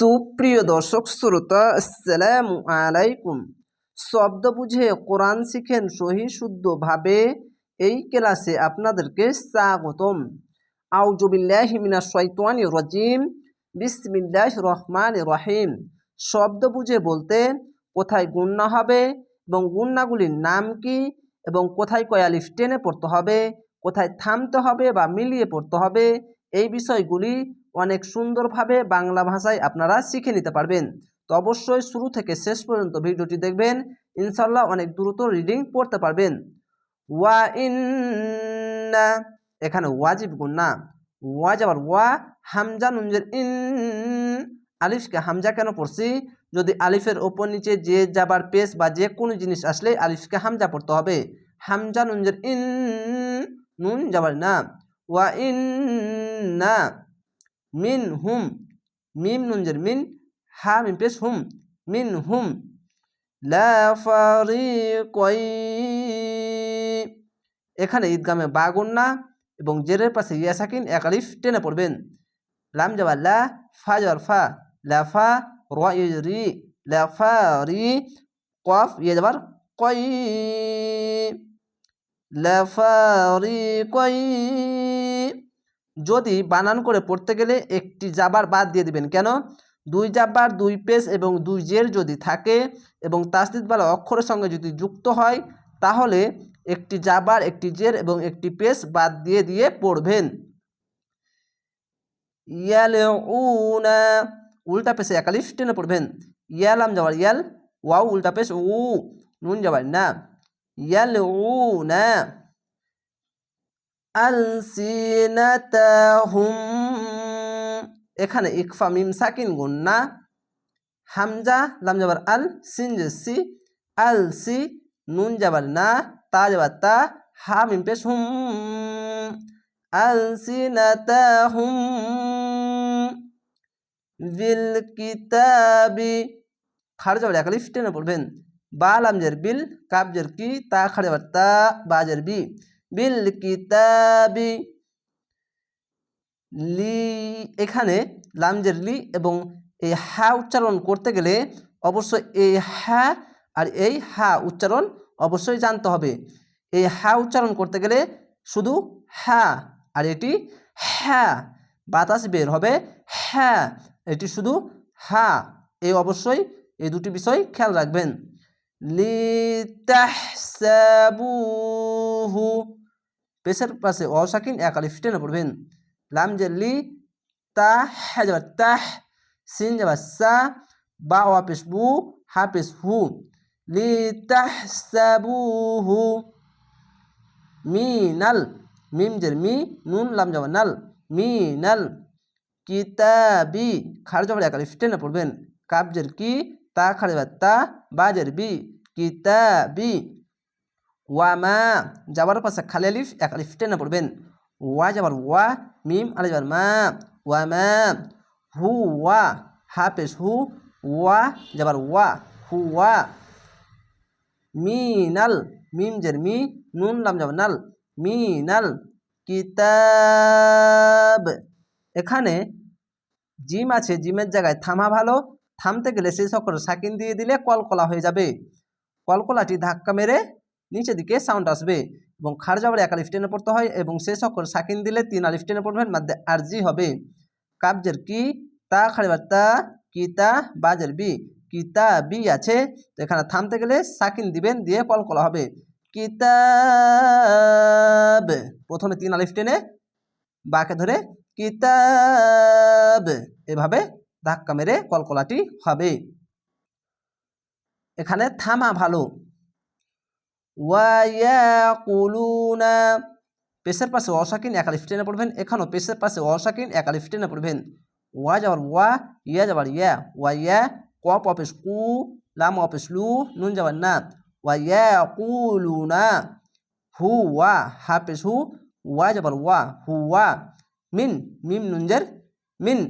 সুপ্রিয় দর্শক শ্রোতা, আসসালামু আলাইকুম। শব্দ বুঝে কোরআন শিখেন সহি শুদ্ধভাবে এই ক্লাসে আপনাদেরকে স্বাগতম। আউজুবিল্লাহি মিনাশ শাইতানির রাজিম। বিসমিল্লাহ রহমান রহিম। শব্দ বুঝে বলতে কোথায় গুন্না হবে এবং গুন্নাগুলির নাম কি এবং কোথায় কয়ালিফ টেনে পড়তে হবে, কোথায় থামতে হবে বা মিলিয়ে পড়তে হবে, এই বিষয়গুলি অনেক সুন্দরভাবে বাংলা ভাষায় আপনারা শিখে নিতে পারবেন। তো অবশ্যই শুরু থেকে শেষ পর্যন্ত ভিডিওটি দেখবেন। ইনশাল্লাহ অনেক দ্রুত রিডিং পড়তে পারবেন। ওয়া ইন্না, এখানে ওয়াজিব গুন্না ওয়া যাবার ওয়া, হামজা, নুনজের ইন, আলিফকে হামজা কেন পড়ছি? যদি আলিফের ওপর নিচে যে যাবার পেশ বা যে কোনো জিনিস আসলে আলিফকে হামজা পড়তে হবে। হামজা, নুনজের ইন, নুন যাবার না। ওয়া ইন না মিন হুম, মিম নুনজের মিন, হা মিম পেশ হুম, মিন হুম। এখানে ঈদগামে বাগুন্না এবং জেরের পাশে ইয়া সাকিন এক আলিফ টেনে পড়বেন। লাম যাবার লা, ফা যাবার ফা লাফা র রি লাফা রি, কফ ইয়ে যাবার কই। লাফা রি কই যদি বানান করে পড়তে গেলে একটি জাবার বাদ দিয়ে দিবেন। কেন? দুই জাবার দুই পেস এবং দুই জের যদি থাকে এবং তাসদিদওয়ালা অক্ষরের সঙ্গে যদি যুক্ত হয়, তাহলে একটি জাবার, একটি জের এবং একটি পেস বাদ দিয়ে দিয়ে পড়বেন। ইয়াল উনা উল্টা পেশে একালিফ টেনে পড়বেন। ইয়ালাম যাবার ইয়াল, ওয়াও, উল্টা পেশ উ, নুন যাবার না। ইয়াল উ না আলসিনাতাহুম এখানে ইকফা মিম সাকিন গুন্না হামজা, লাম যাবার আল, সিন সি, আল সি, নুন যাবার না, তা যাবার তা, হা মিম পেশ হুম। আলসিনাতাহুম বিল কিতাবি খাড় যাবার একালিফ টেনে পড়বেন। বা লামজের বিল কাবজের কি, তা খাড়ে তা বাজের বি। বিল কিতাবি লি, এখানে লামজের লি এবং এই হা উচ্চারণ করতে গেলে অবশ্যই এই হা আর এই হা উচ্চারণ অবশ্যই জানতে হবে। এই হা উচ্চারণ করতে গেলে শুধু হা আর এটি হ্যা বাতাস বের হবে হ্যা এটি শুধু হা এই অবশ্যই এই দুটি বিষয় খেয়াল রাখবেন। লিতাহসাবুহু পেশের পাশে অসাকিন এক আলিফ টেনে পড়বেন লাম যে তা হ্যা যাবার তাহ, সিন যাবার সা, বা ওয়া পেশ বু, হা পেশ হু। লি তাহসাবুহু মিনাল মিম জের মি, নুন লাম যাবার নাল। মিনাল কিতাবি খাড় যাবার এক আলিফ টেনে পড়বেন কাবজের কি, তা খাড়ে তা বাজের বি, কিতাবি ওয়ামা যাবার পাশে খালি আলিফ এক আলিফ টেনে পড়বেন ওয়া যাবার ওয়া মিম আলি যাবার মা ওয়ামা হু ওয়া হা পেশ হু ওয়া যাবার ওয়া হু ওয়া মিনাল মিম জের মি নুন লাম যাবার নাল মিনাল কিতাব এখানে জিম আছে, জিমের জায়গায় থামা ভালো। থামতে গেলে সেই সকল সাকিন দিয়ে দিলে কলকলা হয়ে যাবে। কলকলাটি ধাক্কা মেরে নিচের দিকে সাউন্ড আসবে এবং খার যাবার এক আলিফ টেনে পড়তে হয় এবং সে সকল সাকিন দিলে তিন আলিফ টেনে পড়বেন, মাধ্যমে আরজি হবে। কাবজের কি, তা খাড়িবার তা কিতা বাজের বি কিতা বি আছে। তো এখানে থামতে গেলে সাকিন দিবেন, দিয়ে কল কলকলা হবে। কিতাব, প্রথমে তিন আলিফ টেনে বাকে ধরে কিতাব, এভাবে ধাক্কা মেরে কলকলাটি হবে। এখানে থামা ভালো। পেশের পাশে অসাকিন এক আলিফ টেনে পড়বেন। এখানেও পেশের পাশে অসাকিন এক আলিফ টেনে পড়বেন। ওয়া যাবার ওয়া, ইয়া যাবার ইয়া। ওয়া ইয়া কপ অফিস কু, লাম অফিস লু, নুন যাবার না। ওয়া ইয়া কুলুনা হু ওয়া হাফেস হু, ওয়া যাবার ওয়া, হু ওয়া। মিন, মিম নুনজের মিন।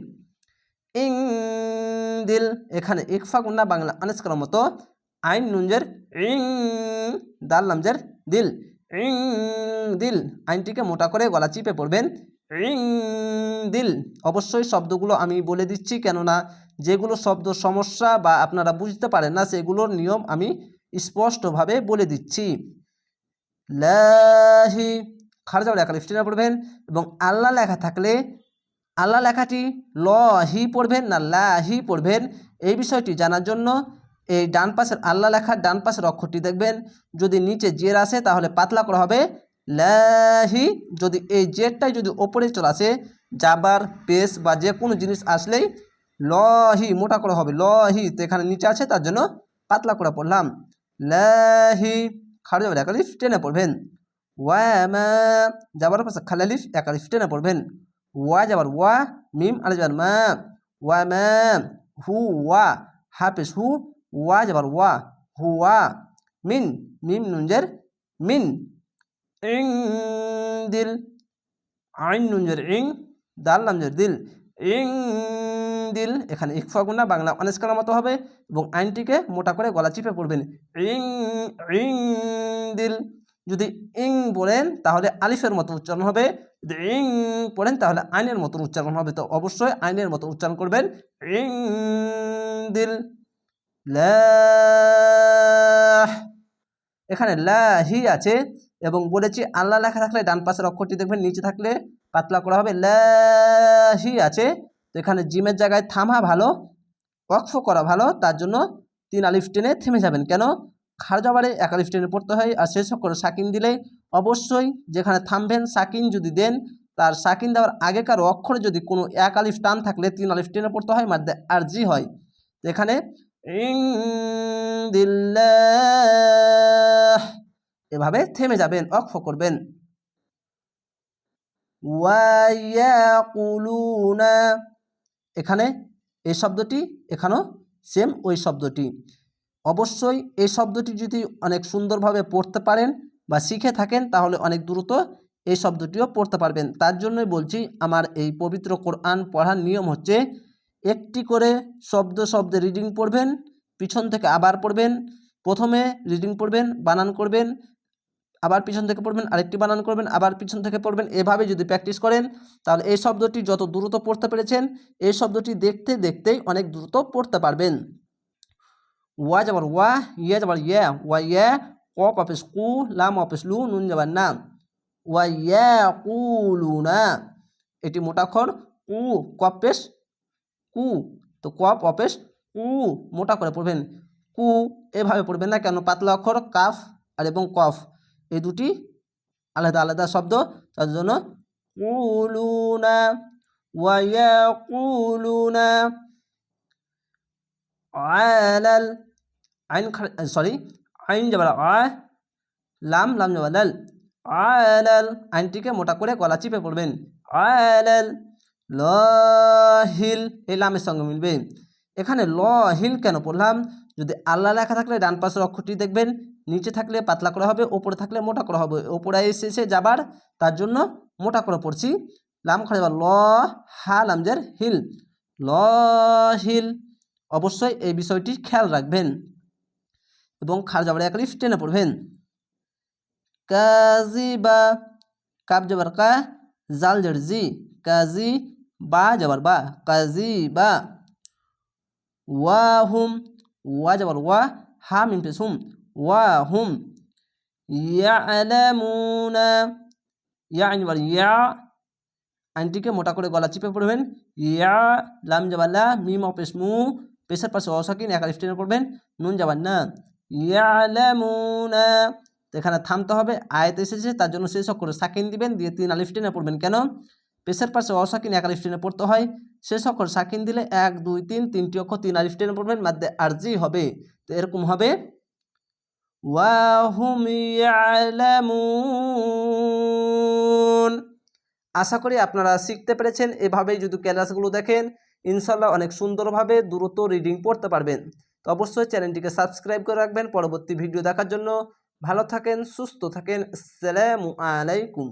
ইং দিল এখানে ইকফা গুন্না বাংলা আনেস্কার মতো আইন নুনজের ইং, দাল নামজের দিল। ইং, দিল। আইনটিকে মোটা করে গলা চিপে পড়বেন। ইং, দিল। অবশ্যই শব্দগুলো আমি বলে দিচ্ছি, কেননা যেগুলো শব্দ সমস্যা বা আপনারা বুঝতে পারেন না, সেগুলোর নিয়ম আমি স্পষ্টভাবে বলে দিচ্ছি। লাহি। খারজা লেখা লিফটিনা পড়বেন এবং আল্লাহ লেখা থাকলে আল্লাহ লেখাটি ল হি পড়বেন না লাহি পড়বেন। এই বিষয়টি জানার জন্য এই ডান পাশের আল্লাহ লেখার ডান পাশের অক্ষরটি দেখবেন, যদি নিচে জের আসে তাহলে পাতলা করা হবে, লাহি, যদি এই জেরটাই যদি ওপরে চলে আসে, জাবার পেস বা যে কোনো জিনিস আসলেই লহি মোটা করা হবে, লহি, তো এখানে নিচে আছে, তার জন্য পাতলা করে পড়লাম, লাহি খাড়ে যাবে একালিফ টেনে পড়বেন ওয়ামা যাবার পাশে খালালিফ একালিফ টেনে পড়বেন, ওয়া যাবার ওয়া, মিম আলে যাবার মা, ওয়া মা, হু, ওয়া, হাফেজ হু ওয়া যাবার ওয়া হুয়া মিন মিম নুঞ্জের মিন ইং দিল আইন নুঞ্জের ইং দাল নামজের দিল ইং দিল এখানে ইকফা গুণা বাংলা অনেস্কার মতো হবে এবং আইনটিকে মোটা করে গলা চিপে পড়বেন। ইং ইং দিল যদি ইং বলেন, তাহলে আলিফের মতো উচ্চারণ হবে। যদি ইং পড়েন, তাহলে আইনের মতো উচ্চারণ হবে। তো অবশ্যই আইনের মতো উচ্চারণ করবেন। ইং দিল লাহ। এখানে লাহি আছে এবং বলেছি আল্লাহ লেখা থাকলে ডান পাশের অক্ষরটি দেখবেন, নিচে থাকলে পাতলা করা হবে। লাহি আছে, তো এখানে জিমের জায়গায় থামা ভালো অক্ষ করা ভালো, তার জন্য তিন আলিফ টেনে থেমে যাবেন। কেন? খারজাবারে এক আলিফ টেনে পড়তে হয় আর শেষ করে সাকিন দিলে অবশ্যই যেখানে থামবেন সাকিন যদি দেন, তার সাকিন দেওয়ার আগেকার অক্ষরে যদি কোনো এক আলিফ টান থাকলে তিন আলিফ টেনে পড়তে হয় মাধ্যমে আরজি হয়। এখানে এভাবে থেমে যাবেন, অক্ষ করবেন। এখানে এই শব্দটি, এখানেও সেম ওই শব্দটি। অবশ্যই এই শব্দটি যদি অনেক সুন্দরভাবে পড়তে পারেন বা শিখে থাকেন, তাহলে অনেক দ্রুত এই শব্দটিও পড়তে পারবেন। তার জন্যই বলছি, আমার এই পবিত্র কোরআন পড়ার নিয়ম হচ্ছে একটি করে শব্দ শব্দে রিডিং পড়বেন, পিছন থেকে আবার পড়বেন, প্রথমে রিডিং পড়বেন, বানান করবেন, আবার পিছন থেকে পড়বেন, আরেকটি বানান করবেন, আবার পিছন থেকে পড়বেন, এভাবে যদি প্র্যাকটিস করেন, তাহলে এই শব্দটি যত দ্রুত পড়তে পেরেছেন, এই শব্দটি দেখতে দেখতেই অনেক দ্রুত পড়তে পারবেন। ওয়া যাবার ওয়া, ইয়া যাবার ইয়া, ওয়া ইয়া কপ অফিস কু, লাম অফিস লু, নুন যাবার না। ওয়া ইয়া কুলু না এটি মোটাক্ষর কু কপেশ কু। তো কপ অপেশ কু। মোটা করে পড়বেন। কু এভাবে পড়বেন না কেন? পাতলা অক্ষর, কাফ আর এবং কফ। এই দুটি আলাদা আলাদা শব্দ। তার জন্য আইন সরি, আইন যাবার আ, লাম লাম যাবার লাল আইনটিকে মোটা করে গলা চিপে পড়বেন। আলাল। লহিল, এই লামের সঙ্গে মিলবে। এখানে লহিল কেন পড়লাম? যদি আল্লাহ লেখা থাকলে ডান পাশের অক্ষরটি দেখবেন, নিচে থাকলে পাতলা করা হবে, ওপরে থাকলে মোটা করা হবে। ওপরে এসে যাবার, তার জন্য মোটা করে পড়ছি। লাম খাড়ে ল হা লামজের হিল। ল হিল অবশ্যই এই বিষয়টি খেয়াল রাখবেন। এবং খার যাবার এক লিফ টেনে পড়বেন। কাজি বা কাপ যাবার কা জাল জের জি। কাজি বা যাবার বা কাজি বা ওয়া হুম ওয়া যাবার ওয়া হা মিম পেস হুম ওয়া হুম ইয়ালামুনা ইয়া আইন যাবার ইয়া আইনটিকে মোটা করে গলা চিপে পড়বেন। ইয়া লাম যাবার মিম অপেস মু পেশার পাশে অসাকিন একা স্টেনে পড়বেন নুন যাবার না ইয়ালামুনা এখানে থামতে হবে। আয়াত এসেছে। তার জন্য শেষ অক্ষরে সাকিন দিবেন। দিয়ে তিন আলিফ টেনে পড়বেন। কেন? পেশের পাশে অসাকিন এক আলিফ টেনে পড়তে হয়। শেষ অক্ষর সাকিন দিলে এক, দুই, তিন, তিনটি অক্ষর তিন আলিফ টেনে পড়বেন মাধ্যমে আরজি হবে। তো এরকম হবে। আশা করি আপনারা শিখতে পেরেছেন। এভাবেই যদি ক্লাসগুলো দেখেন ইনশাল্লাহ অনেক সুন্দরভাবে দ্রুত রিডিং পড়তে পারবেন। তো অবশ্যই চ্যানেলটিকে সাবস্ক্রাইব করে রাখবেন পরবর্তী ভিডিও দেখার জন্য। ভালো থাকেন, সুস্থ থাকেন। আসসালামু আলাইকুম।